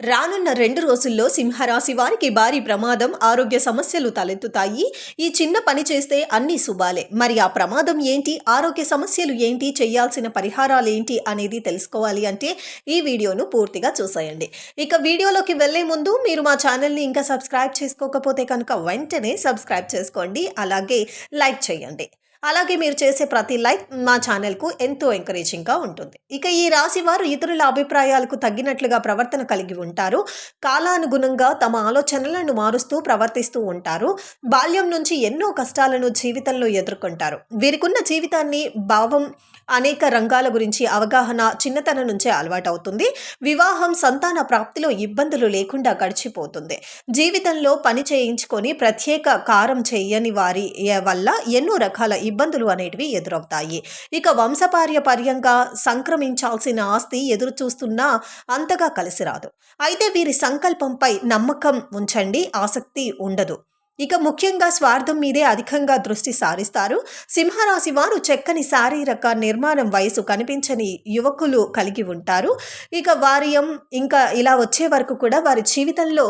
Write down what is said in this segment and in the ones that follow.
రానున్న రెండు రోజుల్లో సింహరాశి వారికి భారీ ప్రమాదం ఆరోగ్య సమస్యలు తలెత్తుతాయి. ఈ చిన్న పని చేస్తే అన్ని శుభాలే. మరి ఆ ప్రమాదం ఏంటి? ఆరోగ్య సమస్యలు ఏంటి? చేయాల్సిన పరిహారాలు ఏంటి? అనేది తెలుసుకోవాలి అంటే ఈ వీడియోను పూర్తిగా చూసేయండి. ఇక వీడియోలోకి వెళ్ళే ముందు మీరు మా ఛానల్ని ఇంకా సబ్స్క్రైబ్ చేసుకోకపోతే కనుక వెంటనే సబ్స్క్రైబ్ చేసుకోండి. అలాగే లైక్ చేయండి. అలాగే మీరు చేసే ప్రతి లైక్ మా ఛానల్కు ఎంతో ఎంకరేజింగ్గా ఉంటుంది. ఇక ఈ రాశి వారు ఇతరుల అభిప్రాయాలకు తగ్గినట్లుగా ప్రవర్తన కలిగి ఉంటారు. కాలానుగుణంగా తమ ఆలోచనలను మారుస్తూ ప్రవర్తిస్తూ ఉంటారు. బాల్యం నుంచి ఎన్నో కష్టాలను జీవితంలో ఎదుర్కొంటారు. వీరికున్న జీవితాన్ని భావం అనేక రంగాల గురించి అవగాహన చిన్నతనం నుంచే అలవాటవుతుంది. వివాహం సంతాన ప్రాప్తిలో ఇబ్బందులు లేకుండా గడిచిపోతుంది. జీవితంలో పని చేయించుకొని ప్రత్యేక కారం చేయని వారి వల్ల ఎన్నో రకాల ఇబ్బందులు అనేటివి ఎదురవుతాయి. ఇక వంశపార్యపర్యంగా సంక్రమించాల్సిన ఆస్తి ఎదురు చూస్తున్నా అంతగా కలిసి రాదు అయితే వీరి సంకల్పంపై నమ్మకం ఉంచండి ఆసక్తి ఉండదు. ఇక ముఖ్యంగా స్వార్థం మీదే అధికంగా దృష్టి సారిస్తారు. సింహరాశి వారు చక్కని శారీరక నిర్మాణం వయసు కనిపించని యువకులు కలిగి ఉంటారు. ఇక వార్యం ఇంకా ఇలా వచ్చే వరకు కూడా వారి జీవితంలో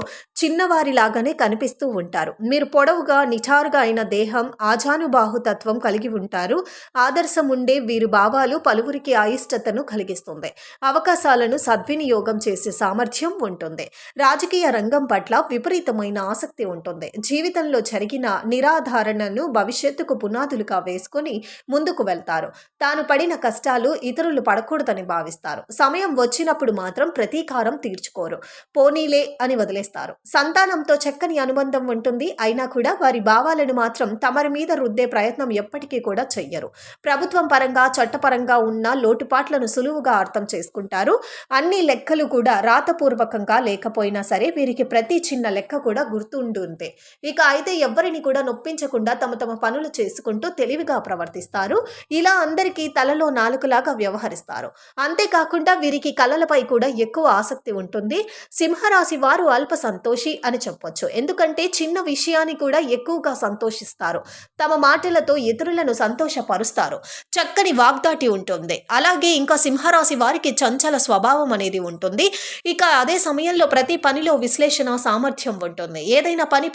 చిన్నవారిలాగానే కనిపిస్తూ ఉంటారు. మీరు పొడవుగా నిఠారుగా అయిన దేహం ఆజానుబాహుతత్వం కలిగి ఉంటారు. ఆదర్శం ఉండే వీరి భావాలు పలువురికి అయిష్టతను కలిగిస్తుంది. అవకాశాలను సద్వినియోగం చేసే సామర్థ్యం ఉంటుంది. రాజకీయ రంగం పట్ల విపరీతమైన ఆసక్తి ఉంటుంది. జీవితంలో జరిగిన నిరాధారణను భవిష్యత్తుకు పునాదులుగా వేసుకొని ముందుకు వెళ్తారు. తాను పడిన కష్టాలు ఇతరులు పడకూడదని భావిస్తారు. సమయం వచ్చినప్పుడు మాత్రం ప్రతీకారం తీర్చుకోరు. పోనీలే అని వదిలేస్తారు. సంతానంతో చక్కని అనుబంధం ఉంటుంది. అయినా కూడా వారి భావాలను మాత్రం తమరి మీద రుద్దే ప్రయత్నం ఎప్పటికీ కూడా చెయ్యరు. ప్రభుత్వం పరంగా చట్టపరంగా ఉన్న లోటుపాట్లను సులువుగా అర్థం చేసుకుంటారు. అన్ని లెక్కలు కూడా రాతపూర్వకంగా లేకపోయినా సరే వీరికి ప్రతి చిన్న లెక్క కూడా గుర్తుంటుంది ఇక అయితే ఎవ్వరిని కూడా నొప్పించకుండా తమ తమ పనులు చేసుకుంటూ తెలివిగా ప్రవర్తిస్తారు. ఇలా అందరికీ తలలో నాలుకలాగా వ్యవహరిస్తారు. అంతేకాకుండా వీరికి కళలపై కూడా ఎక్కువ ఆసక్తి ఉంటుంది. సింహరాశి వారు అల్ప సంతోషి అని చెప్పొచ్చు. ఎందుకంటే చిన్న విషయాన్ని కూడా ఎక్కువగా సంతోషిస్తారు. తమ మాటలతో ఇతరులను సంతోషపరుస్తారు. చక్కని వాగ్దాటి ఉంటుంది. అలాగే ఇంకా సింహరాశి వారికి చంచల స్వభావం అనేది ఉంటుంది. ఇక అదే సమయంలో ప్రతి పనిలో విశ్లేషణ సామర్థ్యం ఉంటుంది. ఏదైనా పని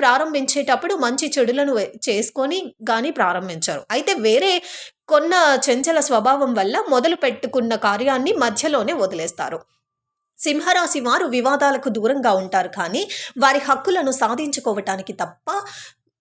వచ్చేటప్పుడు మంచి చెడులను చేసుకొని కానీ ప్రారంభించారు. అయితే వేరే కొన్న చెంచల స్వభావం వల్ల మొదలు పెట్టుకున్న కార్యాన్ని మధ్యలోనే వదిలేస్తారు. సింహరాశి వారు వివాదాలకు దూరంగా ఉంటారు కానీ వారి హక్కులను సాధించుకోవటానికి తప్ప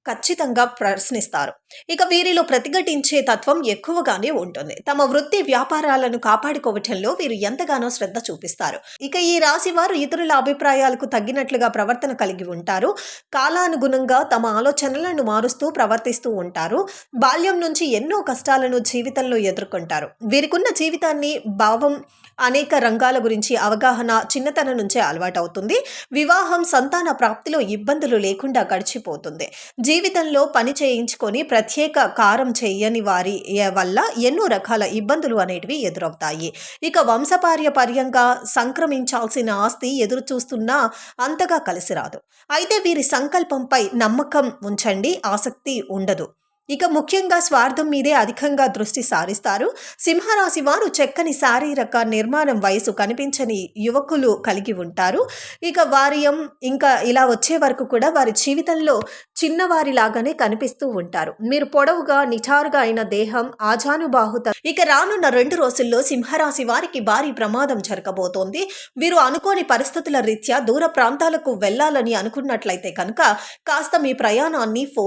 ఖచ్చితంగా ప్రశ్నిస్తారు. ఇక వీరిలో ప్రతిఘటించే తత్వం ఎక్కువగానే ఉంటుంది. తమ వృత్తి వ్యాపారాలను కాపాడుకోవటంలో వీరు ఎంతగానో శ్రద్ధ చూపిస్తారు. ఇక ఈ రాశి వారు ఇతరుల అభిప్రాయాలకు తగ్గినట్లుగా ప్రవర్తన కలిగి ఉంటారు. కాలానుగుణంగా తమ ఆలోచనలను మారుస్తూ ప్రవర్తిస్తూ ఉంటారు. బాల్యం నుంచి ఎన్నో కష్టాలను జీవితంలో ఎదుర్కొంటారు. వీరికున్న జీవితాన్ని భావం అనేక రంగాల గురించి అవగాహన చిన్నతనం నుంచే అలవాటవుతుంది. వివాహం సంతాన ప్రాప్తిలో ఇబ్బందులు లేకుండా గడిచిపోతుంది. జీవితంలో పని చేయించుకొని ప్రత్యేక కారం చేయని వారి వల్ల ఎన్నో రకాల ఇబ్బందులు అనేటివి ఎదురవుతాయి. ఇక వంశపార్యపర్యంగా సంక్రమించాల్సిన ఆస్తి ఎదురు చూస్తున్నా అంతగా కలిసి రాదు. అయితే వీరి సంకల్పంపై నమ్మకం ఉంచండి ఆసక్తి ఉండదు. ఇక ముఖ్యంగా స్వార్థం మీదే అధికంగా దృష్టి సారిస్తారు. సింహరాశి వారు చెక్కని శారీరక నిర్మాణం వయసు కనిపించని యువకులు కలిగి ఉంటారు. ఇక వారియం ఇంకా ఇలా వచ్చే వరకు కూడా వారి జీవితంలో చిన్నవారిలాగానే కనిపిస్తూ ఉంటారు. మీరు పొడవుగా నిఠారుగా అయిన దేహం ఆజానుబాహుత ఇక రానున్న రెండు రోజుల్లో సింహరాశి వారికి భారీ ప్రమాదం జరగబోతోంది. వీరు అనుకోని పరిస్థితుల రీత్యా దూర ప్రాంతాలకు వెళ్ళాలని అనుకున్నట్లయితే కనుక కాస్త మీ ప్రయాణాన్ని ఫో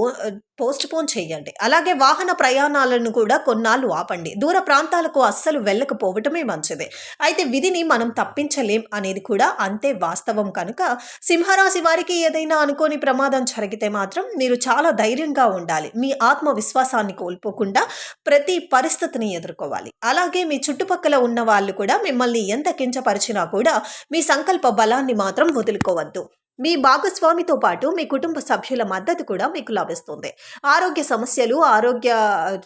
పోస్ట్ పోన్ చేయండి. అలాగే వాహన ప్రయాణాలను కూడా కొన్నాళ్ళు ఆపండి. దూర ప్రాంతాలకు అస్సలు వెళ్ళకపోవటమే మంచిది. అయితే విధిని మనం తప్పించలేం అనేది కూడా అంతే వాస్తవం కనుక సింహరాశి వారికి ఏదైనా అనుకోని ప్రమాదం జరిగితే మాత్రం మీరు చాలా ధైర్యంగా ఉండాలి. మీ ఆత్మవిశ్వాసాన్ని కోల్పోకుండా ప్రతి పరిస్థితిని ఎదుర్కోవాలి. అలాగే మీ చుట్టుపక్కల ఉన్న వాళ్ళు కూడా మిమ్మల్ని ఎంత కించపరిచినా కూడా మీ సంకల్ప బలాన్ని మాత్రం వదులుకోవద్దు. మీ భాగస్వామితో పాటు మీ కుటుంబ సభ్యుల మద్దతు కూడా మీకు లభిస్తుంది. ఆరోగ్య సమస్యలు ఆరోగ్య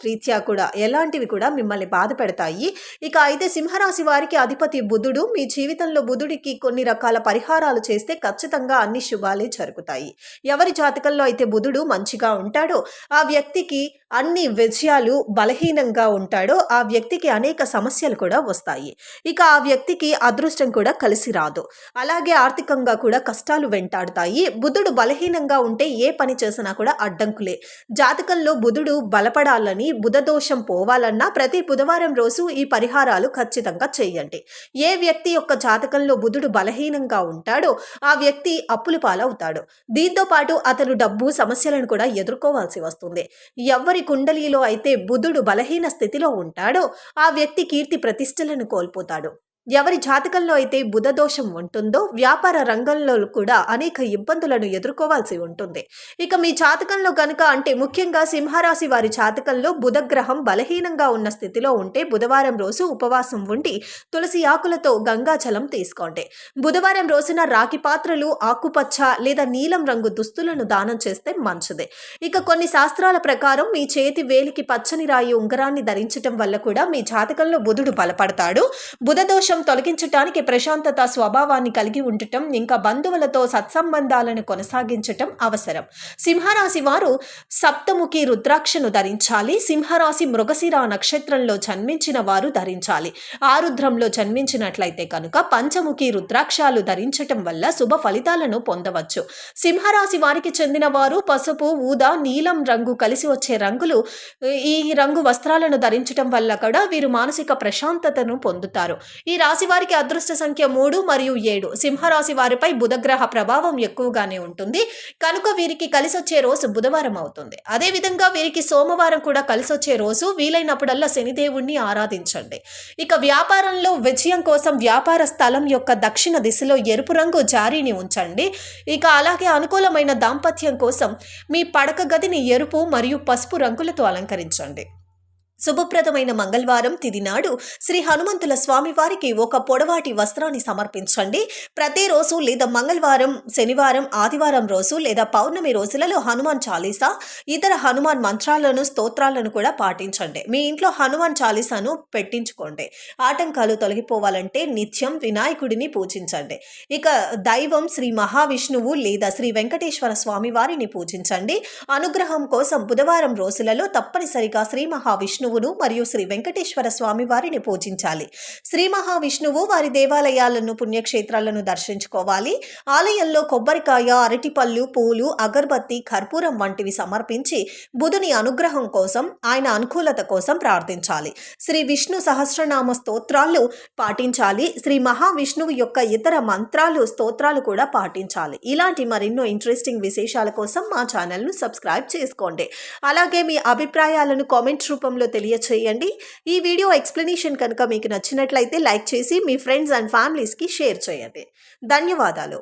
రీత్యా కూడా ఎలాంటివి కూడా మిమ్మల్ని బాధ పెడతాయి. ఇక అయితే సింహరాశి వారికి అధిపతి బుధుడు మీ జీవితంలో బుధుడికి కొన్ని రకాల పరిహారాలు చేస్తే ఖచ్చితంగా అన్ని శుభాలే జరుగుతాయి. ఎవరి జాతకంలో అయితే బుధుడు మంచిగా ఉంటాడో ఆ వ్యక్తికి అన్ని విజయాలు బలహీనంగా ఉంటాడో ఆ వ్యక్తికి అనేక సమస్యలు కూడా వస్తాయి. ఇక ఆ వ్యక్తికి అదృష్టం కూడా కలిసి రాదు. అలాగే ఆర్థికంగా కూడా కష్టాలు వెంటాడుతాయి. బుధుడు బలహీనంగా ఉంటే ఏ పని చేసినా కూడా అడ్డంకులే. జాతకంలో బుధుడు బలపడాలని బుధ దోషం పోవాలన్నా ప్రతి బుధవారం రోజు ఈ పరిహారాలు ఖచ్చితంగా చేయండి. ఏ వ్యక్తి యొక్క జాతకంలో బుధుడు బలహీనంగా ఉంటాడో ఆ వ్యక్తి అప్పుల పాలవుతాడు. దీంతో పాటు అతను డబ్బు సమస్యలను కూడా ఎదుర్కోవాల్సి వస్తుంది. ఎవరి కుండలిలో అయితే బుధుడు బలహీన స్థితిలో ఉంటాడో ఆ వ్యక్తి కీర్తి ప్రతిష్టలను కోల్పోతాడు. ఎవరి జాతకంలో అయితే బుధ దోషం ఉంటుందో వ్యాపార రంగంలో కూడా అనేక ఇబ్బందులను ఎదుర్కోవాల్సి ఉంటుంది. ఇక మీ జాతకంలో కనుక అంటే ముఖ్యంగా సింహరాశి వారి జాతకంలో బుధగ్రహం బలహీనంగా ఉన్న స్థితిలో ఉంటే బుధవారం రోజు ఉపవాసం ఉండి తులసి ఆకులతో గంగాజలం తీసుకోండి. బుధవారం రోజున రాగి పాత్రలు ఆకుపచ్చ లేదా నీలం రంగు దుస్తులను దానం చేస్తే మంచిది. ఇక కొన్ని శాస్త్రాల ప్రకారం మీ చేతి వేలికి పచ్చని రాయి ఉంగరాన్ని ధరించటం వల్ల కూడా మీ జాతకంలో బుధుడు బలపడతాడు. బుధదోషం దోషం తొలగించటానికి ప్రశాంతత స్వభావాన్ని కలిగి ఉండటం ఇంకా బంధువులతో సత్సంబంధాలను కొనసాగించటం అవసరం. సింహరాశి వారు సప్తముఖి రుద్రాక్షను ధరించాలి సింహరాశి మృగశిర నక్షత్రంలో జన్మించిన వారు ధరించాలి. ఆరుద్రంలో జన్మించినట్లయితే కనుక పంచముఖి రుద్రాక్షాలు ధరించటం వల్ల శుభ ఫలితాలను పొందవచ్చు. సింహరాశి వారికి చెందిన వారు పసుపు ఊదా నీలం రంగు కలిసి వచ్చే రంగులు ఈ రంగు వస్త్రాలను ధరించటం వల్ల కూడా వీరు మానసిక ప్రశాంతతను పొందుతారు. ఈ రాశి వారికి అదృష్ట సంఖ్య మూడు మరియు ఏడు. సింహరాశి వారిపై బుధగ్రహ ప్రభావం ఎక్కువగానే ఉంటుంది. కనుక వీరికి కలిసొచ్చే రోజు బుధవారం అవుతుంది. అదేవిధంగా వీరికి సోమవారం కూడా కలిసొచ్చే రోజు వీలైనప్పుడల్లా శనిదేవుణ్ణి ఆరాధించండి. ఇక వ్యాపారంలో విజయం కోసం వ్యాపార స్థలం యొక్క దక్షిణ దిశలో ఎరుపు రంగు జారీని ఉంచండి. ఇక అలాగే అనుకూలమైన దాంపత్యం కోసం మీ పడక గదిని ఎరుపు మరియు పసుపు రంగులతో అలంకరించండి. శుభప్రదమైన మంగళవారం తిది నాడు శ్రీ హనుమంతుల స్వామివారికి ఒక పొడవాటి వస్త్రాన్ని సమర్పించండి. ప్రతిరోజు లేదా మంగళవారం శనివారం ఆదివారం రోజు లేదా పౌర్ణమి రోజులలో హనుమాన్ చాలీసా ఇతర హనుమాన్ మంత్రాలను స్తోత్రాలను కూడా పాటించండి. మీ ఇంట్లో హనుమాన్ చాలీసాను పెట్టించుకోండి. ఆటంకాలు తొలగిపోవాలంటే నిత్యం వినాయకుడిని పూజించండి. ఇక దైవం శ్రీ మహావిష్ణువు లేదా శ్రీ వెంకటేశ్వర స్వామి వారిని పూజించండి. అనుగ్రహం కోసం బుధవారం రోజులలో తప్పనిసరిగా శ్రీ మహావిష్ణువును మరియు శ్రీ వెంకటేశ్వర స్వామి వారిని పూజించాలి. శ్రీ మహావిష్ణువు వారి దేవాలయాలను పుణ్యక్షేత్రాలను దర్శించుకోవాలి. ఆలయంలో కొబ్బరికాయ అరటిపళ్ళు పూలు అగర్బత్తి కర్పూరం వంటివి సమర్పించి బుధుని అనుగ్రహం కోసం ఆయన అనుకూలత కోసం ప్రార్థించాలి. శ్రీ విష్ణు సహస్రనామ స్తోత్రాలు పాటించాలి. శ్రీ మహావిష్ణువు యొక్క ఇతర మంత్రాలు స్తోత్రాలు కూడా పాటించాలి. ఇలాంటి మరెన్నో ఇంట్రెస్టింగ్ విశేషాల కోసం మా ఛానల్ను సబ్స్క్రైబ్ చేసుకోండి. అలాగే మీ అభిప్రాయాలను కామెంట్ రూపంలో తెలియచేయండి. ఈ వీడియో ఎక్స్ప్లెనేషన్ కనుక మీకు నచ్చినట్లయితే లైక్ చేసి మీ ఫ్రెండ్స్ అండ్ ఫ్యామిలీస్కి షేర్ చేయండి. ధన్యవాదాలు.